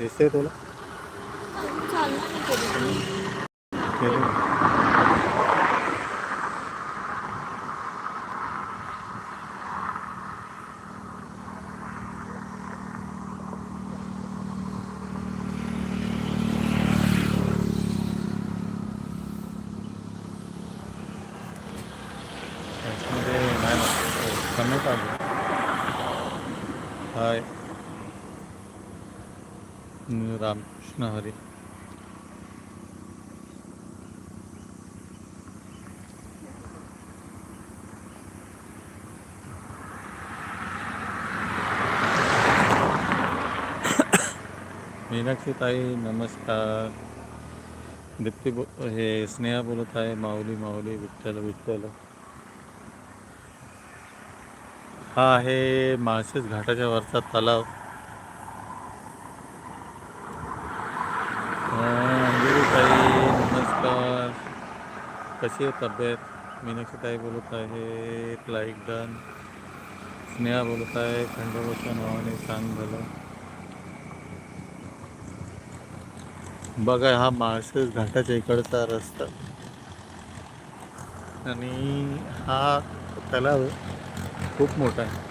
दिसतंय तुला चाललं नाही कधी गेलं. त्याच्यामध्ये नाही ना कमेंट आलं हाय कृष्ण हरी. मीनाक्षी ताई नमस्कार. दीप्ती बो हे स्नेहा बोलत आहे माऊली माऊली विठ्ठल विठ्ठल. हा आहे माळशेज घाटाच्या वरचा तलाव अं, अंजली ताई नमस्कार कशी आहे तब्येत? मीनाक्षीताई बोलत आहे लाईक डन. स्नेहा बोलत आहे खंडोबाच्या नावाने सांग झालं. बघा हा माळशेज घाटाच्या इकडचा रस्ता. आणि हा तलाव खूप मोठा आहे.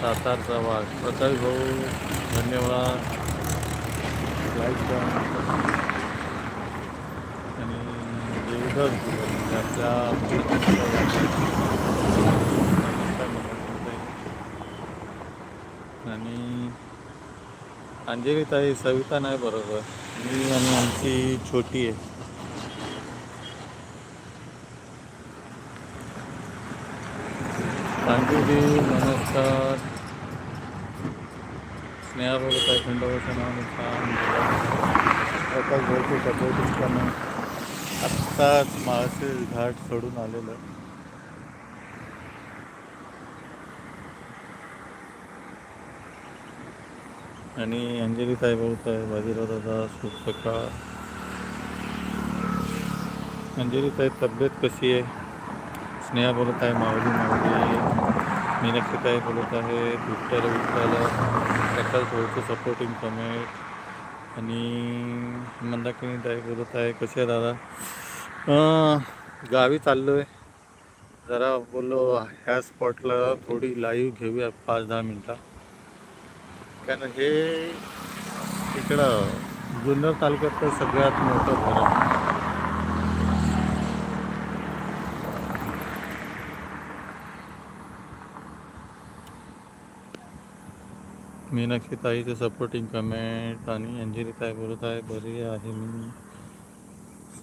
सातारचा वाघ. प्रकाश भाऊ धन्यवाद. Like done. आणि देवदास गुरु आपल्या आणि अंजली ताई सविता नाही बरोबर. मी आणि आमची छोटी आहे. अंजली नमस्कार स्नेहा बोलत आहे. खंडोबाचं नाव प्रकाश भाऊचे सपोर्टिंग करणं आत्ताच माळशे घाट सोडून आलेलं आणि अंजली ताई बोलत आहे बाजीराव दादा शुभ सकाळ. अंजली साहेब तब्येत कशी आहे? स्नेहा बोलत आहे मावली मावली मीनाक्षी ताई बोलत आहे विठ्ठल विठ्ठल प्रकाश थोडंसं सपोर्टिंग कमेंट आणि मंदाकिनी ताई बोलत आहे कसे आहे दादा? गावी चाललो आहे जरा बोललो ह्या स्पॉटला थोडी लाईव्ह घेऊया पाच दहा मिनटं. कारण हे इकडं जुन्नर तालुक्यातलं सगळ्यात मोठं धरण मीनाक्षी ताईचं सपोर्टिंग कमेंट आणि अंजली ताई बोलत आहे बरी आहे मी.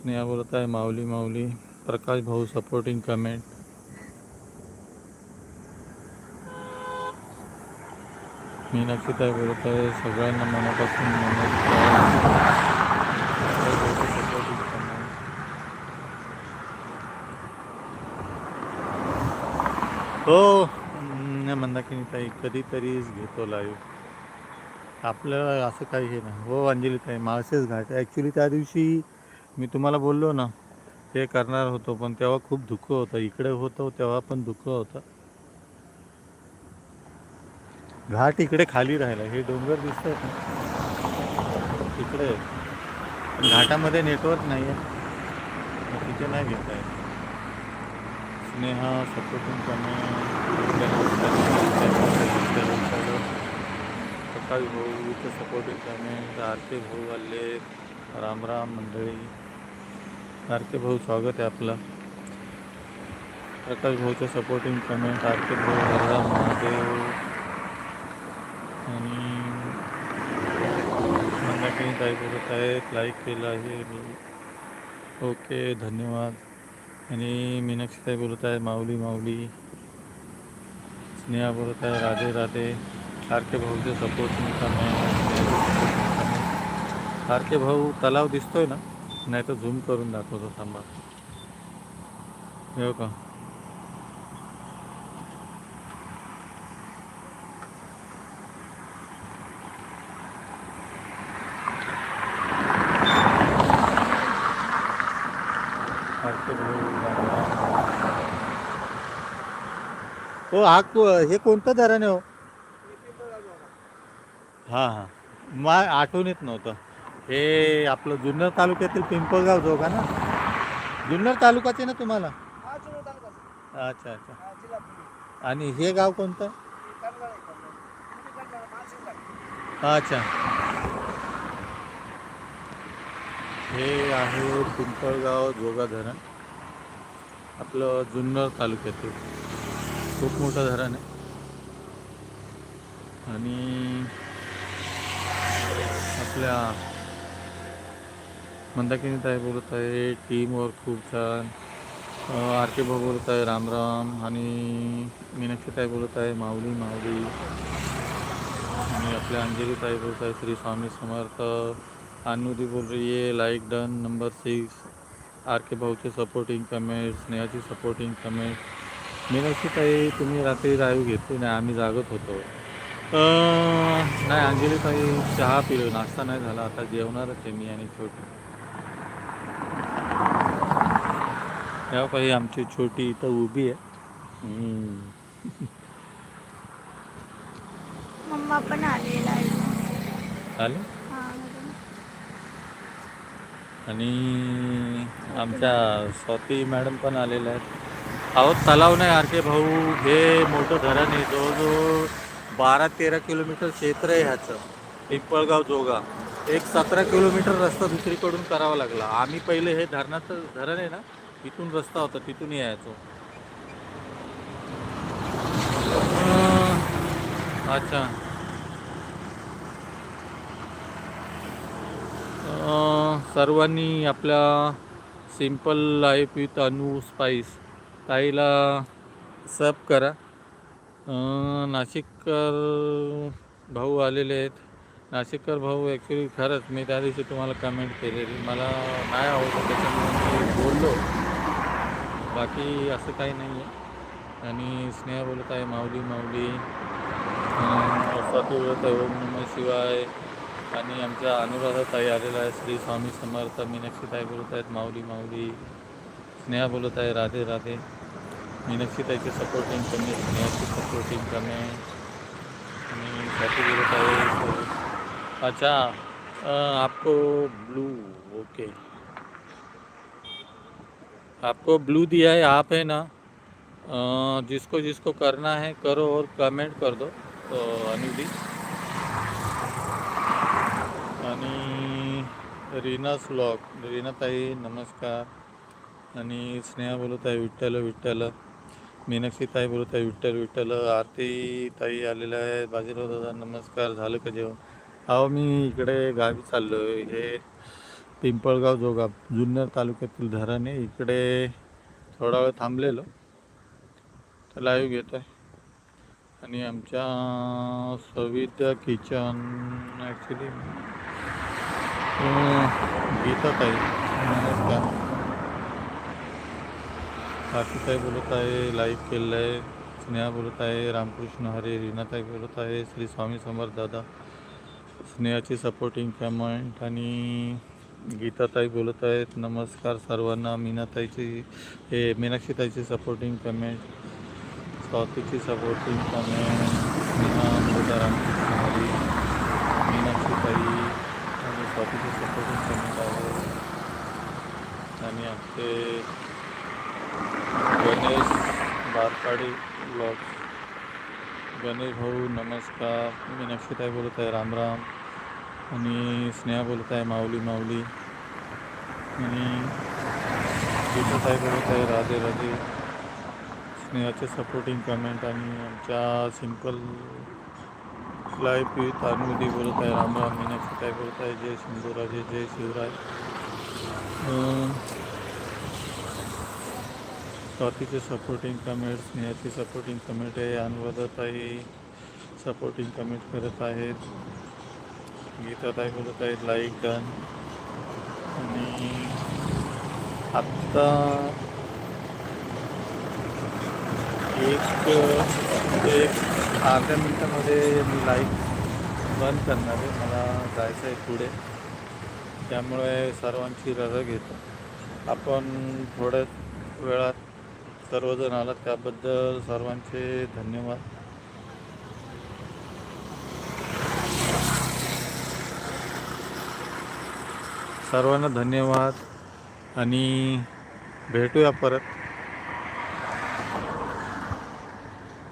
स्नेहा बोलत आहे माऊली माऊली प्रकाश भाऊ सपोर्टिंग कमेंट मीनाक्षी ताई बोलत आहे सगळ्यांना मनापासून हो हम्म, मंदाकिनी ताई कधीतरीच घेतो लाईव्ह आपल्याला असं काही हे नाही. हो अंजली ताई माळशेच घाट. ॲक्च्युली त्या दिवशी मी तुम्हाला बोललो ना ते करणार होतो पण तेव्हा खूप दुःख होतं. इकडे होतो तेव्हा पण दुःख होतं. घाट इकडे खाली राहिला. हे डोंगर दिसत आहेत ना. इकडे. पण घाटामध्ये नेटवर्क नाही आहे तिथे नाही घेत आहे स्नेहा सपोर्टिंग सकाळी भाऊ इथं सपोर्टिंग करणे. आरती भाऊ आले. राम राम मंडळी. आर के भाऊ स्वागत आहे आपलं. प्रकाश भाऊचं सपोर्टिंग कमेंट आर के भाऊ हरराम महादेव आणि मंदाकिनी ताई बोलत आहेत लाईक केलं आहे. ओके धन्यवाद. आणि मीनाक्षी ताई बोलत आहे माऊली माऊली. स्नेहा बोलत आहे राधे राधे. आर के भाऊचे सपोर्टिंग कमेंट आर के भाऊ तलाव दिसतोय ना? नाही तर झूम करून दाखवतो थांबा. हो का. हो हा हे कोणतं धरण आहे हो? हां हां. मा आठवण येत नव्हतं. हे आपलं जुन्नर तालुक्यातील पिंपळगाव जो का ना? जुन्नर तालुकाच आहे ना तुम्हाला? अच्छा अच्छा. आणि हे गाव कोणतं? अच्छा. हे आहे पिंपळगाव जोगा धरण आपलं जुन्नर तालुक्यातील खूप मोठं धरण आहे. आणि आपल्या मंदाकिनी ताई बोलत आहे. टीमवर्क खूप छान. आर के भाऊ बोलत आहे रामराम आणि मीनाक्षी ताई बोलत आहे माऊली माऊली. आणि आपल्या अंजली ताई बोलत आहे श्री स्वामी समर्थ. अनुदी बोल रही है like done number six R K भाऊचे supporting comment स्नेहाची सपोर्टिंग कमेंट मीनाक्षी ताई तुम्ही रात्री रायू घेतली नाही आम्ही जागत होतो. नाही अंजली ताई चहा पिलो नाश्ता नाही झाला आता जेवणारच आहे मी आणि छोटी. तेव्हा काही आमची छोटी इथं उभी आहे. मम्मा पण आलेला आहे आले? हा. आणि आमच्या स्वाती मॅडम पण आलेल्या आहेत. अहो तलाव नाही आर के भाऊ. हे मोठं धरण आहे. जवळजवळ बारा तेरा किलोमीटर क्षेत्र आहे ह्याचं. पिंपळगाव जोगा. एक सतरा किलोमीटर रस्ता दुसरीकडून करावा लागला. आम्ही पहिले हे धरणाचं धरण आहे ना तिथून रस्ता होता तिथून यायचो. अच्छा. सर्वांनी आपल्या simple life with Anu spice ताईला सब करा. नाशिककर भाऊ आलेले आहेत. नाशिककर भाऊ ॲक्च्युली खरंच मी त्या दिवशी तुम्हाला कमेंट केलेली. मला नाही आवडलं त्याच्यामुळे मी बोललो. बाकी असं काही नाही आहे. आणि स्नेहा बोलत आहे माऊली माऊली. स्वाती बोलत आहे ओम नम शिवाय. आणि आमच्या अनुराधा ताई आलेला आहे श्री स्वामी समर्थ. मीनाक्षीताई बोलत आहेत माऊली माऊली. स्नेहा बोलत आहे राधे राधे. मीनाक्षीताईचे सपोर्टिंग कमी स्नेहाची सपोर्टिंग कमी. आणि स्वाती बोलत आहे अच्छा आपको ब्लू ओके आपको ब्लू दिया है आप है ना जिसको जिसको करना है करो और कमेंट कर दो। तो अनुदी आणि रीना व्लॉग रीनाताई नमस्कार। आणि स्नेहा बोलत आहे विठ्ठल विठ्ठल। मीनाक्षी ताई बोलत आहे विठ्ठल विठ्ठल। आरती ताई आलेल्या आहे बाजीराव दादा नमस्कार झालं का जेवण? अहो मी इकडे गावी चाललो आहे हे पिंपळगाव जोगा जुन्नर तालुक्यातील धरण आहे इकडे थोडा वेळ थांबलेलो. तर लाईव्ह घेत आहे आणि आमच्या सविता किचन ॲक्च्युली गीता ताई नमस्कार बोलत आहे लाईव्ह केलेलं आहे स्नेहा बोलत आहे रामकृष्ण हरे रीनाताई बोलत आहे श्री स्वामी समर्थ दादा. स्नेहाची सपोर्टिंग कमेंट आणि गीताताई बोलत आहेत. नमस्कार सर्वांना. मीनाताईची हे मीनाक्षीताईची सपोर्टिंग कमेंट स्वातीची सपोर्टिंग कमेंट मीना बोलता मीनाक्षीताई आणि स्वातीची सपोर्टिंग कमेंट आहे आणि आमचे गणेश बारपाडी ब्लॉग गणेश भाऊ नमस्कार. मीनाक्षीताई बोलत आहे. रामराम आणि स्नेहा बोलत आहे माऊली माऊली. आणि गीताताई बोलत आहे राधे राधे. स्नेहाचे सपोर्टिंग कमेंट आणि आमच्या सिंपल लाईफ विथ बोलत आहे रामराम मीनाक्षी काय बोलत आहे जय सिंधुराजे जय शिवराय. स्वातीचे सपोर्टिंग कमेंट स्नेहाची सपोर्टिंग कमेंट आहे अनुवादताई सपोर्टिंग कमेंट करत आहेत. गीताताई बोलत आहेत लाईक डन आणि आत्ता एक एक अर्ध्या मिनटामध्ये मी लाईक बंद करणार आहे. मला जायचं आहे पुढे. त्यामुळे सर्वांची रजा घेतो. आपण थोड्या वेळात सर्वजण आलात त्याबद्दल सर्वांचे धन्यवाद. सर्वांना धन्यवाद आणि भेटूया परत.